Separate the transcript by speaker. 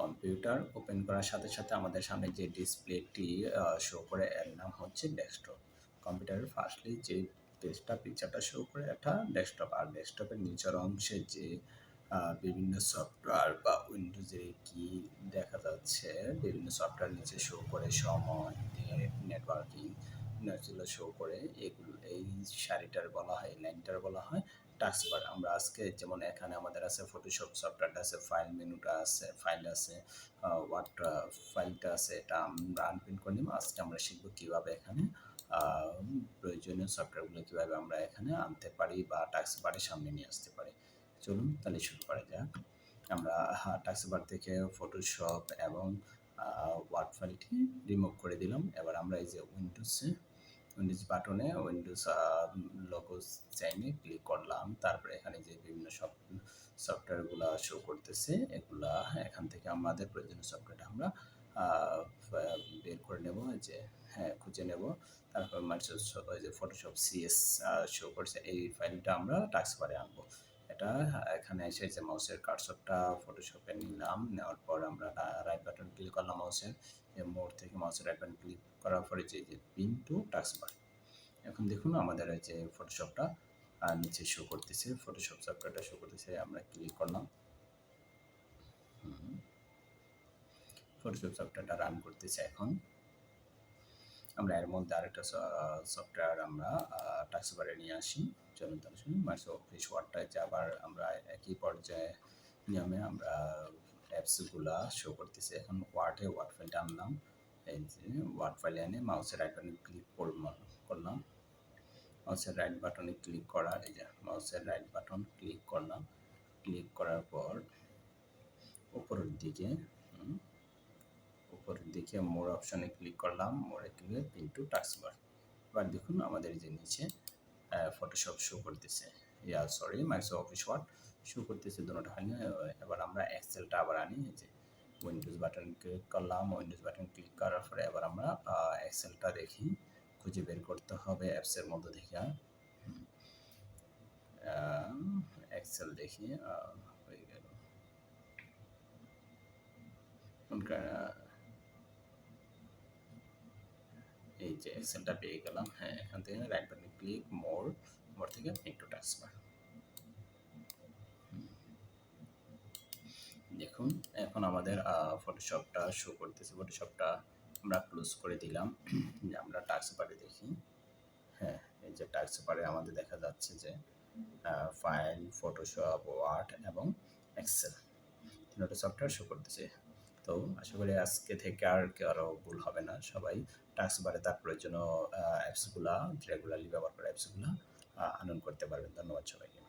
Speaker 1: Computer open করার সাথে সাথে আমাদের সামনে যে ডিসপ্লেটি শো করে, এর নাম হচ্ছে ডেস্কটপ কম্পিউটারের ফার্স্টলি যে পেজটা পিকচারটা শো করে, এটা ডেস্কটপ আর ডেস্কটপের নিচের অংশে যে বিভিন্ন সফটওয়্যার বা উইন্ডোজের কি দেখা যাচ্ছে, বিভিন্ন সফটওয়্যার নিচে শো করে, সময় নেটওয়ার্কিং শো করে, এগুলো, এই শাড়িটার বলা হয় লাইনটার বলা হয় টাস্কবার আমরা আজকে যেমন এখানে আমাদের আছে ফটোশপ সফটওয়্যারটা আছে ফাইল মেনুটা আছে ফাইল আছে ওয়ার্ড ফাইলটা আছে, এটা আমরা আনপ্রিন্ট করে নিব। আজকে আমরা শিখব কীভাবে এখানে প্রয়োজনীয় সফটওয়্যারগুলো কীভাবে আমরা এখানে আনতে পারি বা টাস্কবারের সামনে নিয়ে আসতে পারি। চলুন তাহলে শুরু করা যাক। আমরা টাস্কবার থেকে ফটোশপ এবং ওয়ার্ড ফাইলটি রিমুভ করে দিলাম। এবার আমরা এই যে উইন্ডোজে উইন্ডোজ বাটনে উইন্ডোজ লোগো চাইনে ক্লিক করলাম, তারপরে এখানে যে বিভিন্ন সফটওয়্যারগুলো শো করতেছে, এগুলা এখান থেকে আমাদের প্রয়োজনীয় সফটওয়্যারটা আমরা বের করে নেব যে হ্যাঁ খুঁজে নেব। তারপর মাইক্রোসফট যে ফটোশপ সিএস শো করছে, এই ফাইলটা আমরা টাস্কবারে আনব। এটা এখানে এসে যে মাউসের কার্সরটা ফটোশপে নিলাম, নেওয়ার পর আমরা রাইট বাটন ক্লিক করলাম মাউসের মোড় থেকে মাউসের রাইট বাটন ক্লিক করার পরে যে যে পিন টু টাস্কবার এখন দেখুন আমাদের এই যে ফটোশপটা নিচে শো করতেছে। ফটোশপ সফটওয়্যারটা শো করতেছে, আমরা ক্লিক করলাম। ফটোশপ সফটওয়্যারটা রান করতেছে এখন। আমরা এর মধ্যে আরেকটা সফটওয়্যার আমরা টাক্সবারে নিয়ে আসি। চলুন তাহলে শুনুন মাইক্রো অফিস ওয়ার্ডটায় যে আবার আমরা একই পর্যায়ে নিয়মে আমরা অ্যাপসগুলা শো করতেছি। এখন ওয়ার্ডে ওয়ার্ড ফাইলটা আনলাম। এই যে ওয়ার্ড ফাইলে এনে মাউসের বাটনে ক্লিক করলাম। মাউসের রাইট বাটনে ক্লিক করা, এই যে মাউসের রাইট বাটন ক্লিক করলাম ক্লিক করার পর উপরের দিকে উপরের দিকে মোর অপশনে ক্লিক করলাম মোরে ক্লিক ইন্টু টাস্কবার এবার দেখুন আমাদের যে নিচে ফটোশপ শো করতেছে। Yeah sorry Microsoft Office Word show করতেছে দুটোটা হয় না এবার আমরা এক্সেলটা আবার আনি যে উইন্ডোজ বাটন ক্লিক করলাম উইন্ডোজ বাটন ক্লিক করার পরে এবার আমরা এক্সেলটা দেখি। খুঁজে বের করতে হবে অ্যাপসের মধ্যে থেকে। এক্সেল দেখি হয়ে গেল। এই যে এক্সেলটা পেয়ে গেলাম হ্যাঁ এখান থেকে right button click more more থেকে ইন্টু টাস্কবার দেখুন, এখন আমাদের ফটোশপটা শো করতেছে। ফটোশপটা আমরা ক্লোজ করে দিলাম, যে আমরা টাস্ক বারে দেখি। হ্যাঁ এই যে টাস্ক বারে আমাদের দেখা যাচ্ছে যে ফাইল ফটোশপ ওয়ার্ড এবং এক্সেল তিনটা সফটওয়্যার শো করতেছে। তো আশা করি আজকে থেকে আর কারও ভুল হবে না। সবাই টাস্ক বারে তার প্রয়োজনীয় অ্যাপসগুলা রেগুলারলি ব্যবহার করা অ্যাপসগুলা আনন্দ করতে পারবেন। ধন্যবাদ সবাইকে।